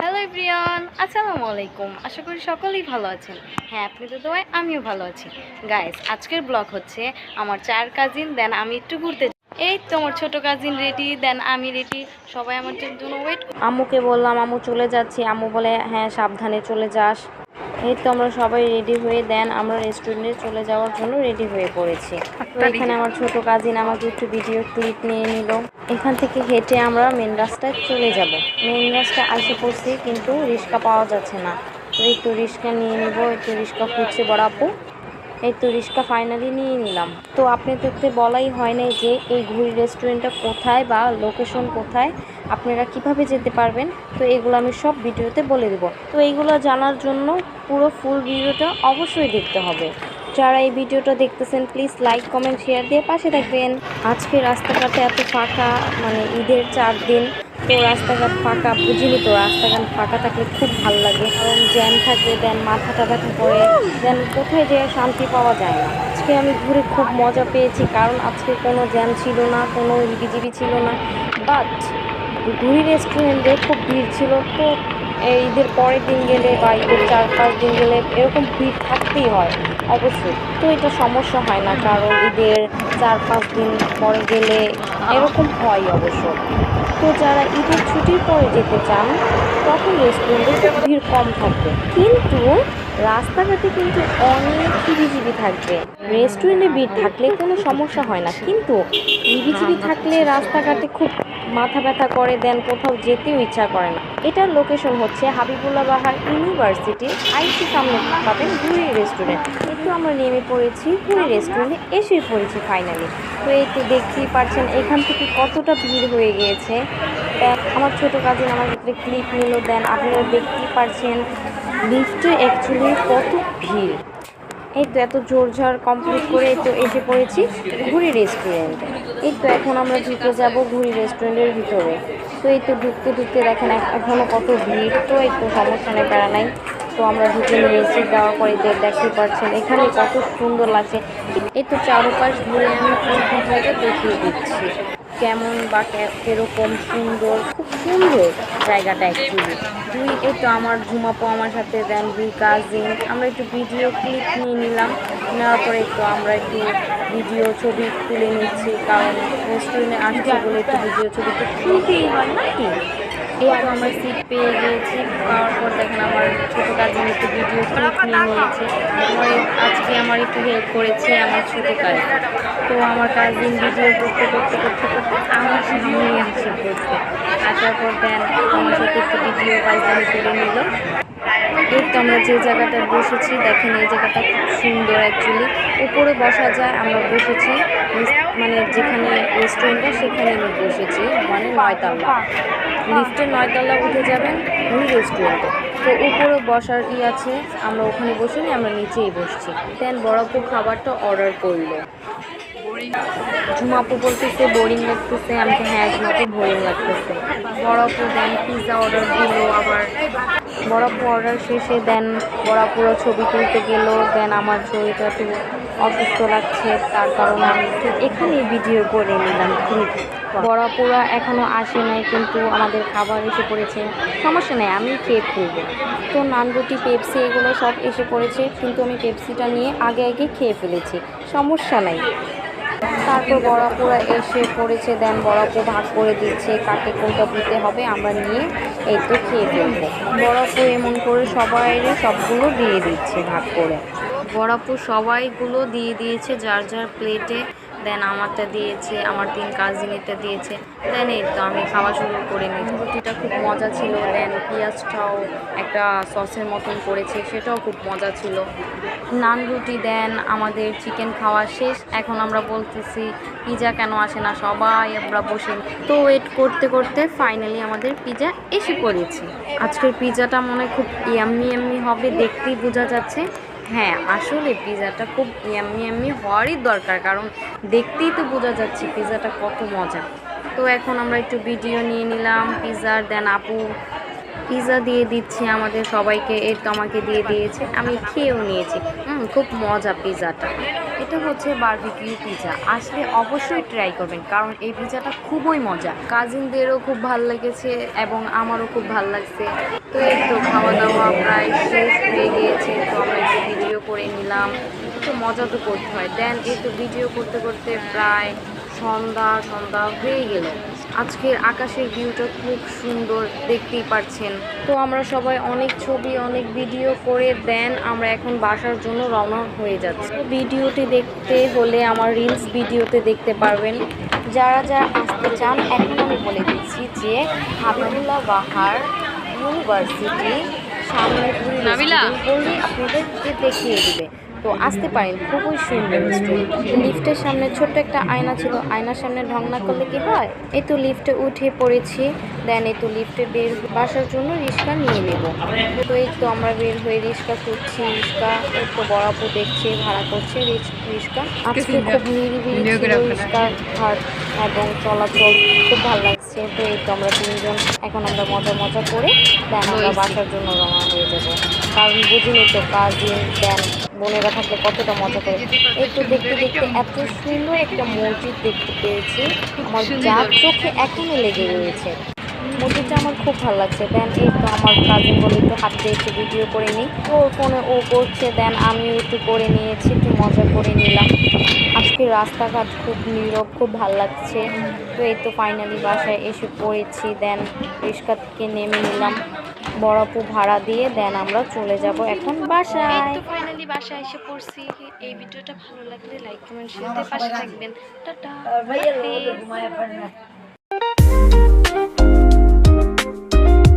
Hello Priyan আসসালামু আলাইকুম আশা করি সকলেই ভালো আছেন। হ্যাঁ আপনি তো দোয়ায় আমিও ভালো আছি। গাইস আজকের ব্লগ হচ্ছে আমার চার কাজিন দেন আমি একটু ঘুরতে। এই তো আমার ছোটো কাজিন রেডি দেন আমি রেডি সবাই আমার জন্য ওয়েট আম্মুকে বললাম, আম্মু চলে যাচ্ছি। আম্মু বলে হ্যাঁ সাবধানে চলে যাস। এই তো আমরা সবাই রেডি হয়ে দেন আমরা রেস্টুরেন্টে চলে যাওয়ার জন্য রেডি হয়ে পড়েছি। তো এখানে আমার ছোট কাজিন আমাকে একটু ভিডিও ক্লিপ নিয়ে নিল। এখান থেকে হেঁটে আমরা মেন রাস্তায় চলে যাব। মেন রাস্তায় আসে পড়ছি কিন্তু রিক্সা পাওয়া যাচ্ছে না। তো একটু রিস্কা রিক্সা নিয়ে নিব একটু রিক্সা খুঁজছে বড় আপু। এই তো রিক্সা ফাইনালি নিয়ে নিলাম। তো আপনাদেরকে বলাই হয় নাই যে এই ঘুরি রেস্টুরেন্টটা কোথায় বা লোকেশন কোথায়, আপনারা কীভাবে যেতে পারবেন? তো এগুলো আমি সব ভিডিওতে বলে দেব। তো এইগুলো জানার জন্য পুরো ফুল ভিডিওটা অবশ্যই দেখতে হবে। যারা এই ভিডিওটা দেখতেছেন প্লিজ লাইক কমেন্ট শেয়ার দিয়ে পাশে থাকবেন। আজকে রাস্তাঘাটে এত ফাঁকা মানে ঈদের চার দিন। তো রাস্তাঘাট ফাঁকা, বুঝিনি তো, রাস্তাঘাট ফাঁকা থাকলে খুব ভালো লাগে কারণ জ্যাম থাকে দেন মাথাটা ব্যথা করে, দেন কোথায় যেয়ে শান্তি পাওয়া যায় না। আজকে আমি ঘুরে খুব মজা পেয়েছি, কারণ আজকে কোনো জ্যাম ছিল না, কোনো হিবিজিবি ছিল না বাট ঘুরি রেস্টুরেন্টে খুব ভিড় ছিল, তো ঈদের পরের দিন গেলে বা ঈদের চার পাঁচ দিন গেলে এরকম ভিড় থাকতেই হয়, অবশ্যই। তো এটা সমস্যা হয় না, কারণ ঈদের চার পাঁচ দিন পরে গেলে এরকম হয় অবশ্য। তো যারা ঈদের ছুটির পরে যেতে চান, তখন রেস্টুরেন্টে ভিড় কম থাকবে। কিন্তু রাস্তাঘাটে কিন্তু অনেক হিবিজিবি থাকবে। রেস্টুরেন্টে ভিড় থাকলে কোনো সমস্যা হয় না, কিন্তু হিবিজিবি থাকলে রাস্তাঘাটে খুব মাথা ব্যথা করে দেন কোথাও যেতেও ইচ্ছা করে না। এটার লোকেশন হচ্ছে হাবিবুল্লাহ বাহার ইউনিভার্সিটি আইসি সামনে পাবেন ঘুরি রেস্টুরেন্ট একটু আমরা নেমে পড়েছি ঘুরি রেস্টুরেন্টে এসে পড়েছি ফাইনালি তো এই তো দেখতেই পারছেন এখান থেকে কতটা ভিড় হয়ে গিয়েছে। আমার ছোটো কাজিন আমার ভিতরে ক্লিপ নিল দেন আপনারা দেখতেই পারছেন লিফটে অ্যাকচুয়ালি কত ভিড়। এই তো এত ঝোড়ঝাড় কমপ্লিট করে তো এসে পড়েছি ঘুরি রেস্টুরেন্টে এই তো এখন আমরা ঢুকে যাব ঘুরি রেস্টুরেন্টের ভিতরে। তো এই তো ঢুকতে ঢুকতে দেখেন এক- এখনও কত ভিড়। তো এই তো সমস্যা নেই বেড়া নাই। তো আমরা ঢুকে নিয়েছি দেওয়ার পরে যে দেখতে পাচ্ছেন, এখানে কত সুন্দর লাগছে। এই তো চারপাশ ঘুরে আমি দেখিয়ে দিচ্ছি। কেমন বা কে- কীরকম সুন্দর, খুব সুন্দর জায়গাটা অ্যাকচুয়ালি দুই, এই তো আমার ঝুমাপো আমার সাথে দেন দুই কাজিন আমরা একটু ভিডিও ক্লিপ নিয়ে নিলাম। নেওয়ার পরে একটু আমরা একটু ভিডিও ছবি তুলে নিচ্ছি, কারণ রেস্টুরেন্টে আসছি বলে একটু ভিডিও ছবি তো তুলতেই হয়, নাকি? এই তো আমরা সিট পেয়ে গিয়েছি। পাওয়ার পর দেখেন আমার ছোটো কাজিন একটু ভিডিও ক্লিপ নিয়ে নিয়েছে। আজকে আমার একটু হেল্প করেছে আমার ছোটো কাজ। তো আমার কাজিন ভিডিও করতে করতে করতে করতে আমার সামনে আসে করতে আসার পর দেন আমার সাথে একটু ভিডিও কাজ করে নিল। এই তো আমরা যে জায়গাটায় বসেছি, দেখেন এই জায়গাটা খুব সুন্দর অ্যাকচুয়ালি উপরে বসা যায়, আমরা বসেছি। মানে যেখানে রেস্টুরেন্টটা সেখানে আমি বসেছি। মানে নয়তলা। লিফটে নয়তলা উঠে যাবেন, ওই রেস্টুরেন্টে তো উপরে বসার ই আছে, আমরা ওখানে বসিনি আমরা নিচেই বসছি। দেন বড়পু খাবারটা অর্ডার করল। ঝুমাপু বলতেছে, বোরিং লাগতেছে। আমি তো হ্যাঁ ঝুমাপু বোরিং লাগতেছে। বড়পু দেন পিৎজা অর্ডার দিল আবার। বড়পু অর্ডার শেষে দেন বড়াপুরো ছবি তুলতে গেল। দেন আমার শরীরটা একটু অসুস্থ লাগছে, তার কারণে আমি একটু এখানেই ভিডিও করে নিলাম। বড়াপুরা এখনও আসে নাই, কিন্তু আমাদের খাবার এসে পড়েছে। সমস্যা নেই, আমি খেয়ে ফেলব। তো নান রুটি পেপসি এগুলো সব এসে পড়েছে, কিন্তু আমি পেপসিটা নিয়ে আগে আগে খেয়ে ফেলেছি। সমস্যা নাই। তারপর বড়াপুরা এসে পড়েছে, দেন বড়াপু ভাগ করে দিচ্ছে, কাকে কোনটা দিতে হবে, আমরা নিয়ে এই তো খেয়ে ফেলব। বরফও এমন করে সবাই সবগুলো দিয়ে দিচ্ছে, ভাগ করে। বরফও সবাইগুলো দিয়ে দিয়েছে, যার যার প্লেটে দেন আমারটা দিয়েছে, আমার তিন কাজিনেরটা দিয়েছে। দেন এই তো আমি খাওয়া শুরু করে নিই। রুটিটা খুব মজা ছিল দেন পেঁয়াজটাও একটা সসের মতন করেছে, সেটাও খুব মজা ছিল। নান রুটি দেন আমাদের চিকেন খাওয়া শেষ। এখন আমরা বলতেছি পিজা কেন আসে না? সবাই আমরা বসে তো ওয়েট করতে করতে ফাইনালি আমাদের পিজা এসে পড়েছে। আজকের পিজাটা মনে খুব ইয়াম্মি ইয়াম্মি হবে, দেখতেই বোঝা যাচ্ছে। হ্যাঁ আসলে পিজাটা খুব ইয়াম্মি ইয়াম্মি হওয়ারই দরকার, কারণ দেখতেই তো বোঝা যাচ্ছে পিজাটা কত মজা। তো এখন আমরা একটু ভিডিও নিয়ে নিলাম পিজার দেন আপু পিজা দিয়ে দিচ্ছে আমাদের সবাইকে এর তো আমাকে দিয়ে দিয়েছে, আমি খেয়েও নিয়েছি। হুম খুব মজা পিজাটা এটা হচ্ছে বারবিকিউ পিজা আসলে অবশ্যই ট্রাই করবেন, কারণ এই পিজাটা খুবই মজা। কাজিনদেরও খুব ভালো লেগেছে এবং আমারও খুব ভালো লাগছে। তো এই তো খাওয়া দাওয়া প্রায় শেষ হয়ে গিয়েছে তো আমরা একটু ভিডিও করে নিলাম। একটু মজা তো করতে হয়। দেন এই তো ভিডিও করতে করতে প্রায় সন্ধ্যা সন্ধ্যা হয়ে গেল। আজকের আকাশের ভিউটা খুব সুন্দর দেখতেই পাচ্ছেন তো আমরা সবাই অনেক ছবি, অনেক ভিডিও করে দেন আমরা এখন বাসার জন্য রওনা হয়ে যাচ্ছি। ভিডিওটি দেখতে হলে আমার রিলস ভিডিওতে দেখতে পারবেন। যারা যারা আসতে চান, এখন আমি বলে দিচ্ছি যে হাবিবুল্লাহ বাহার ইউনিভার্সিটি নাবিলা। বললে আপনাদেরকে দেখিয়ে দিবে তো আসতে পারেন খুবই সুন্দর রেস্টুরেন্ট লিফটের সামনে ছোট্ট একটা আয়না ছিল আয়নার সামনে ঢং না করলে কি হয়? এই তো লিফটে উঠে পড়েছি দেন এই তো লিফটে বের বাসার জন্য রিক্সা নিয়ে নেব। তো এই তো আমরা বের হয়ে রিক্সা করছি রিক্সা তো বড়াপু দেখছে ভাড়া করছে রিক্সা আজকে খুব নিরিবিলি। রিক্সার ঘাট এবং চলাচল খুব ভালো লাগছে। তো এই তো আমরা তিনজন এখন আমরা মজা মজা করে দেন আমরা বাসার জন্য রওনা হয়ে যাব। কারণ বুঝিনি তো কাজিন দেন বোনেরা থাকলে কতটা মজা করে। একটু দেখতে দেখতে এত সুন্দর একটা মসজিদ দেখতে পেয়েছি। আমার যার চোখে এখনও লেগে রয়েছে। মসজিদটা আমার খুব ভালো লাগছে। দেন এই তো আমার কাজিন বলে একটু হাতে একটু ভিডিও করে নিই। ওর ফোনে ও করছে। দেন আমিও একটু করে নিয়েছি একটু মজা করে নিলাম। আজকে রাস্তাঘাট খুব নীরব খুব ভালো লাগছে। তো এই তো ফাইনালি বাসায় এসে পড়েছি। দেন রিক্সা থেকে নেমে নিলাম। বড়াপু ভাড়া দিয়ে দেন আমরা চলে যাব এখন বাসায়। ফাইনালি বাসায় এসে পড়ছি। এই ভিডিওটা ভালো লাগলে লাইক কমেন্ট শেয়ার পাশে থাকবেন। টাটা